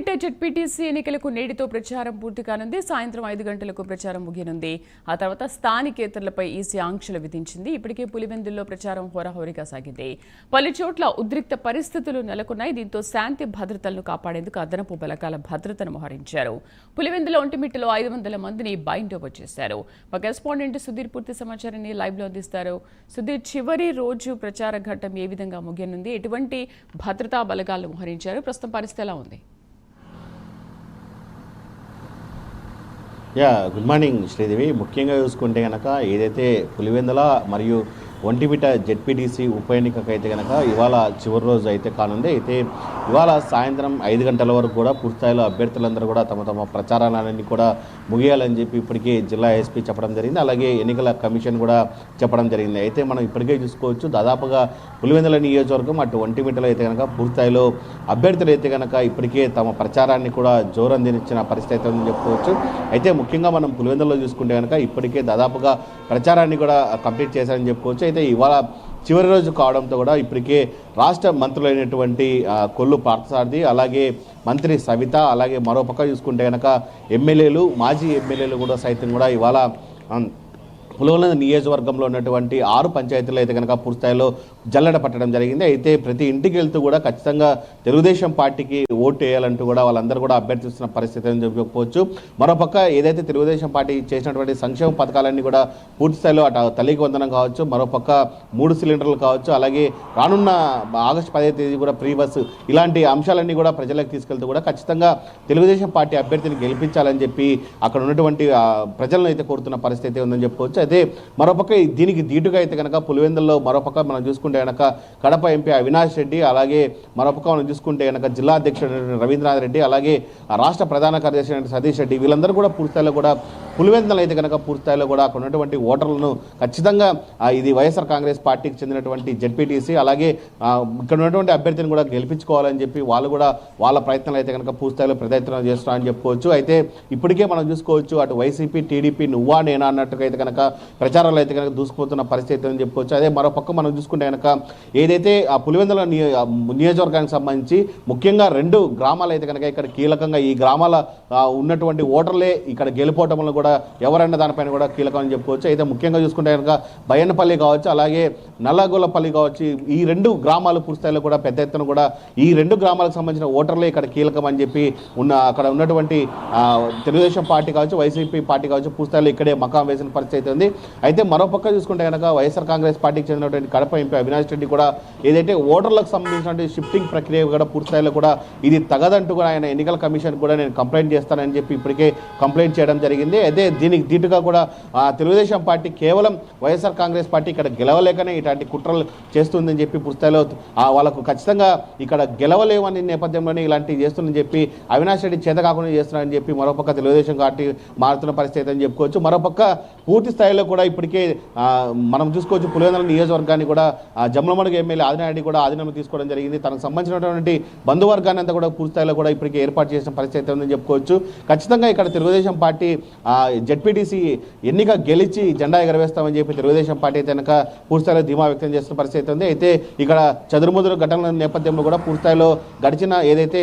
Vontimitta ZPTC ఎన్నికలకు నేటితో ప్రచారం పూర్తి కానుంది. సాయంత్రం ఐదు గంటలకు ప్రచారం ముగియనుంది. ఆ తర్వాత స్థానికేతరులపై ఈసీ ఆంక్షలు విధించింది. ఇప్పటికే పులివెందుల్లో ప్రచారం హోరాహోరీగా సాగింది. పలు చోట్ల ఉద్రిక్త పరిస్థితులు నెలకొన్నాయి. దీంతో శాంతి భద్రతలను కాపాడేందుకు అదనపు బలకాల భద్రతను మోహరించారు. పులివెందుల ఒంటిమిట్టలో ఐదు వందల మందిని బైండ్ ఓవర్ చేశారు. మా కరెస్పాండెంట్ సుధీర్ పూర్తి సమాచారాన్ని లైవ్లో అందిస్తారు. సుధీర్ చివరి రోజు ప్రచార ఘట్టం ఏ విధంగా ముగియనుంది? ఎటువంటి భద్రతా బలగాలను మోహరించారు? ప్రస్తుతం పరిస్థితి ఎలా ఉంది? యా గుడ్ మార్నింగ్ శ్రీదేవి ముఖ్యంగా చూసుకుంటే కనుక ఏదైతే పులివెందుల మరియు ఒంటిమిట జెడ్పీటీసీ ఉప ఎన్నికకైతే కనుక ఇవాళ చివరి రోజు అయితే కానుంది. అయితే ఇవాళ సాయంత్రం ఐదు గంటల వరకు కూడా పూర్తిస్థాయిలో అభ్యర్థులందరూ కూడా తమ తమ ప్రచారాలన్నీ కూడా ముగియాలని చెప్పి ఇప్పటికే జిల్లా ఎస్పీ చెప్పడం జరిగింది. అలాగే ఎన్నికల కమిషన్ కూడా చెప్పడం జరిగింది. అయితే మనం ఇప్పటికే చూసుకోవచ్చు దాదాపుగా పులివెందుల నియోజకవర్గం అటు ఒంటిమిటలో అయితే కనుక పూర్తిస్థాయిలో అభ్యర్థులు అయితే కనుక ఇప్పటికే తమ ప్రచారాన్ని కూడా జోరందించిన పరిస్థితి అయితే ఉందని చెప్పుకోవచ్చు. అయితే ముఖ్యంగా మనం పులివెందులో చూసుకుంటే కనుక ఇప్పటికే దాదాపుగా ప్రచారాన్ని కూడా కంప్లీట్ చేశారని చెప్పుకోవచ్చు. అయితే ఇవాళ చివరి రోజు కావడంతో కూడా ఇప్పటికే రాష్ట్ర మంత్రులైనటువంటి కొల్లు పార్థసారథి అలాగే మంత్రి సవిత అలాగే మరో పక్క చూసుకుంటే కనుక ఎమ్మెల్యేలు మాజీ ఎమ్మెల్యేలు కూడా సైతం కూడా ఇవాళ ఆ, నియోజకవర్గంలో ఉన్నటువంటి ఆరు పంచాయతీలు అయితే కనుక పూర్తిస్థాయిలో జల్లెడ పట్టడం జరిగింది. అయితే ప్రతి ఇంటికి వెళ్తూ కూడా ఖచ్చితంగా తెలుగుదేశం పార్టీకి ఓటు వేయాలంటూ కూడా వాళ్ళందరూ కూడా అభ్యర్థిస్తున్న పరిస్థితి అని చెప్పుకోవచ్చు మరోపక్క ఏదైతే తెలుగుదేశం పార్టీ చేసినటువంటి సంక్షేమ పథకాలన్నీ కూడా పూర్తిస్థాయిలో అటు తల్లికి వందనం కావచ్చు మరోపక్క మూడు సిలిండర్లు కావచ్చు అలాగే రానున్న ఆగస్టు పదే తేదీ కూడా ఫ్రీ బస్సు ఇలాంటి అంశాలన్నీ కూడా ప్రజలకు తీసుకెళ్తూ కూడా ఖచ్చితంగా తెలుగుదేశం పార్టీ అభ్యర్థిని గెలిపించాలని చెప్పి అక్కడ ఉన్నటువంటి ప్రజలను అయితే కోరుతున్న పరిస్థితి ఉందని చెప్పుకోవచ్చు అయితే మరోపక్క దీనికి ధీటుగా అయితే కనుక పులివెందుల్లో మరోపక్క మనం చూసుకుంటే కనుక కడప ఎంపీ అవినాష్ రెడ్డి అలాగే మరోపక్క మనం చూసుకుంటే కనుక జిల్లా అధ్యక్షుడు రవీంద్రనాథ్ రెడ్డి అలాగే ఆ రాష్ట్ర ప్రధాన కార్యదర్శి సతీష్ రెడ్డి వీళ్ళందరూ కూడా పూర్తిస్థాయిలో కూడా పులివెందులు అయితే కనుక పూర్తిస్థాయిలో కూడా అక్కడ ఉన్నటువంటి ఓటర్లను ఖచ్చితంగా ఇది వైఎస్ఆర్ కాంగ్రెస్ పార్టీకి చెందినటువంటి జడ్పీటీసీ అలాగే ఇక్కడ ఉన్నటువంటి అభ్యర్థిని కూడా గెలిపించుకోవాలని చెప్పి వాళ్ళు కూడా వాళ్ళ ప్రయత్నాలు అయితే కనుక పూర్తిస్థాయిలో ప్రయత్నం చేస్తున్నారని చెప్పుకోవచ్చు. అయితే ఇప్పటికే మనం చూసుకోవచ్చు అటు వైసీపీ టీడీపీ నువ్వా నేనా అన్నట్టుగా అయితే కనుక ప్రచారాలు అయితే కనుక దూసుకుపోతున్న పరిస్థితి అని చెప్పుకోవచ్చు. అదే మరో పక్క మనం చూసుకుంటే కనుక ఏదైతే ఆ పులివెందుల నియోజకవర్గానికి సంబంధించి ముఖ్యంగా రెండు గ్రామాలు అయితే కనుక ఇక్కడ కీలకంగా ఈ గ్రామాల ఉన్నటువంటి ఓటర్లే ఇక్కడ గెలిపోవటంలో కూడా ఎవరైనా దానిపైన కూడా కీలకం అని చెప్పుకోవచ్చు. అయితే ముఖ్యంగా చూసుకుంటే కనుక బయన్నపల్లి కావచ్చు అలాగే నల్లగొల్లపల్లి కావచ్చు ఈ- రెండు గ్రామాలు పూర్తిస్థాయిలో కూడా పెద్ద ఎత్తున కూడా ఈ రెండు గ్రామాలకు సంబంధించిన ఓటర్లే ఇక్కడ కీలకం అని చెప్పి ఉన్న అక్కడ ఉన్నటువంటి తెలుగుదేశం పార్టీ కావచ్చు వైసీపీ పార్టీ కావచ్చు పూర్తిస్థాయిలో ఇక్కడే మకాం వేసిన పరిస్థితి అయితే ఉంది. అయితే మరోపక్క చూసుకుంటే కనుక వైఎస్ఆర్ కాంగ్రెస్ పార్టీకి చెందినటువంటి కడప ఎంపీ అవినాష్ రెడ్డి కూడా ఏదైతే ఓటర్లకు సంబంధించినటువంటి షిఫ్టింగ్ ప్రక్రియ కూడా పూర్తిస్థాయిలో కూడా ఇది తగదంటూ కూడా ఆయన ఎన్నికల కమిషన్ కూడా నేను కంప్లైంట్ చేస్తానని చెప్పి ఇప్పటికే కంప్లైంట్ చేయడం జరిగింది. అయితే దీనికి దీటుగా కూడా ఆ, తెలుగుదేశం పార్టీ కేవలం వైఎస్ఆర్ కాంగ్రెస్ పార్టీ ఇక్కడ గెలవలేకనే ఇట్లాంటి కుట్రలు చేస్తుందని చెప్పి పూర్తిస్థాయిలో వాళ్ళకు ఖచ్చితంగా ఇక్కడ గెలవలేవని నేపథ్యంలోనే ఇలాంటివి చేస్తుందని చెప్పి అవినాష్ రెడ్డి చేత కాకుండా చేస్తున్నారని చెప్పి మరోపక్క తెలుగుదేశం పార్టీ మారుతున్న పరిస్థితి అని చెప్పుకోవచ్చు. మరోపక్క పూర్తి స్థాయిలో కూడా ఇప్పటికే మనం చూసుకోవచ్చు పులివెందుల నియోజకవర్గాన్ని కూడా జమ్మలమడుగు ఎమ్మెల్యే ఆదినారెడ్డి కూడా ఆధీనంలో తీసుకోవడం జరిగింది. తనకు సంబంధించినటువంటి బంధువర్గాన్ని అంతా కూడా పూర్తి స్థాయిలో కూడా ఇప్పటికే ఏర్పాటు చేసిన పరిస్థితి ఉందని చెప్పుకోవచ్చు. ఖచ్చితంగా ఇక్కడ తెలుగుదేశం పార్టీ జడ్పీటీసీ ఎన్నిక గెలిచి జెండా ఎగరవేస్తామని చెప్పి తెలుగుదేశం పార్టీ అయితే కనుక పూర్తిస్థాయిలో ధీమా వ్యక్తం చేస్తున్న పరిస్థితి ఉంది. అయితే ఇక్కడ చదురుముదురు ఘటనల నేపథ్యంలో కూడా పూర్తిస్థాయిలో గడిచిన ఏదైతే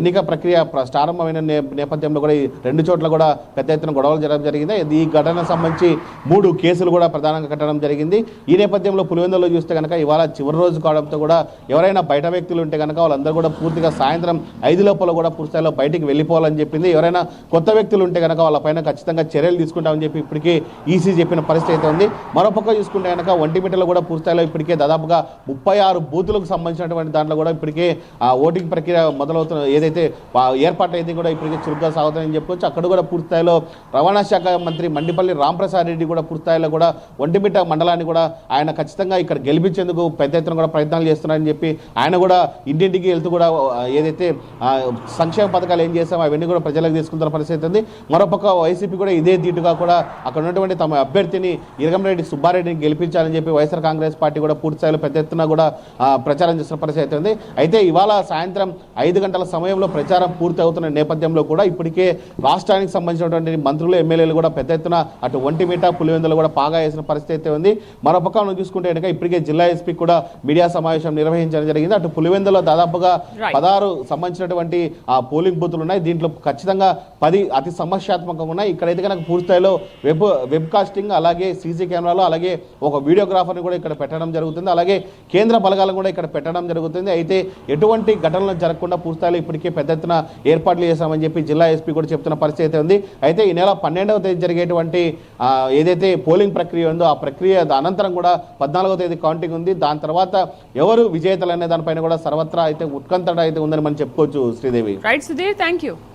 ఎన్నిక ప్రక్రియ ప్రారంభమైన నేపథ్యంలో కూడా ఈ రెండు చోట్ల కూడా పెద్ద ఎత్తున గొడవలు జరగడం జరిగింది. ఇది ఈ ఘటనకు సంబంధించి మూడు కేసులు కూడా ప్రధానంగా కట్టడం జరిగింది. ఈ నేపథ్యంలో పులివెందులో చూస్తే కనుక ఇవాళ చివరి రోజు కావడంతో కూడా ఎవరైనా బయట వ్యక్తులు ఉంటే కనుక వాళ్ళందరూ కూడా పూర్తిగా సాయంత్రం ఐదు లోపల కూడా పూర్తిస్థాయిలో బయటికి వెళ్ళిపోవాలని చెప్పింది. ఎవరైనా కొత్త వ్యక్తులు ఉంటే కనుక వాళ్ళపైన ఖచ్చితంగా చర్యలు తీసుకుంటామని చెప్పి ఇప్పటికే ఈసీ చెప్పిన పరిస్థితి అయితే ఉంది. మరోపక్క చూసుకుంటే కనుక ఒంటిమిట్టలో కూడా పూర్తిస్థాయిలో ఇప్పటికే దాదాపుగా ముప్పై ఆరు బూతులకు సంబంధించినటువంటి దాంట్లో కూడా ఇప్పటికే ఓటింగ్ ప్రక్రియ మొదలవుతున్న ఏదైతే ఏర్పాటు అయితే కూడా ఇప్పటికే చురుగ్గా సాగుతుందని చెప్పుకోవచ్చు అక్కడ కూడా పూర్తిస్థాయిలో రవాణా శాఖ మంత్రి మండిపల్లి రాంప్రసాద్ రెడ్డి కూడా పూర్తిస్థాయిలో కూడా ఒంటిమిట్ట మండలాన్ని కూడా ఆయన ఖచ్చితంగా ఇక్కడ గెలిపించేందుకు పెద్ద ఎత్తున కూడా ప్రయత్నాలు చేస్తున్నారని చెప్పి ఆయన కూడా ఇంటింటికి వెళ్తూ కూడా ఏదైతే సంక్షేమ పథకాలు ఏం చేస్తామో అవన్నీ కూడా ప్రజలకు తీసుకుంటున్న పరిస్థితి ఉంది. మరోపక్క వైఎస్ వైసీపీ కూడా ఇదే దీటుగా కూడా అక్కడ ఉన్నటువంటి తమ అభ్యర్థిని ఇరగంరెడ్డి సుబ్బారెడ్డిని గెలిపించాలని చెప్పి వైఎస్ఆర్ కాంగ్రెస్ పార్టీ కూడా పూర్తి స్థాయిలో పెద్ద ఎత్తున కూడా ప్రచారం చేస్తున్న పరిస్థితి అయితే ఉంది అయితే ఇవాళ సాయంత్రం ఐదు గంటల సమయంలో ప్రచారం పూర్తి అవుతున్న నేపథ్యంలో కూడా ఇప్పటికే రాష్ట్రానికి సంబంధించినటువంటి మంత్రులు ఎమ్మెల్యేలు కూడా పెద్ద ఎత్తున అటు ఒంటిమిట పులివెందులు కూడా పాగా వేసిన పరిస్థితి అయితే ఉంది. మరోపక్క మనం చూసుకుంటే కనుక ఇప్పటికే జిల్లా ఎస్పీ కూడా మీడియా సమావేశం నిర్వహించడం జరిగింది. అటు పులివెందులో దాదాపుగా. పదహారు సంబంధించినటువంటి ఆ పోలింగ్ బూతులు ఉన్నాయి. దీంట్లో ఖచ్చితంగా పది అతి సమస్యాత్మకంగా ఉన్నాయి. ఇక్కడైతే కనుక పూర్తిస్థాయిలో వెబ్ వెబ్ కాస్టింగ్ అలాగే సీసీ కెమెరాలో అలాగే ఒక వీడియోగ్రాఫర్ని కూడా ఇక్కడ పెట్టడం జరుగుతుంది. అలాగే కేంద్ర బలగాలను కూడా ఇక్కడ పెట్టడం జరుగుతుంది. అయితే ఎటువంటి ఘటనలు జరగకుండా పూర్తిస్థాయిలో ఇప్పటికే పెద్ద ఎత్తున ఏర్పాట్లు చేశామని చెప్పి జిల్లా ఎస్పీ కూడా చెప్తున్న పరిస్థితి అయితే ఉంది. అయితే ఈ నెల పన్నెండవ తేదీ జరిగేటువంటి ఏదైతే పోలింగ్ ప్రక్రియ ఉందో ఆ ప్రక్రియ అనంతరం కూడా పద్నాలుగో తేదీ కౌంటింగ్ ఉంది. దాని తర్వాత ఎవరు విజేతలు అనే దానిపైన కూడా సర్వత్రా అయితే ఉత్కంఠ అయితే ఉందని మనం చెప్పుకోవచ్చు Sridevi. Right Sudheer thank you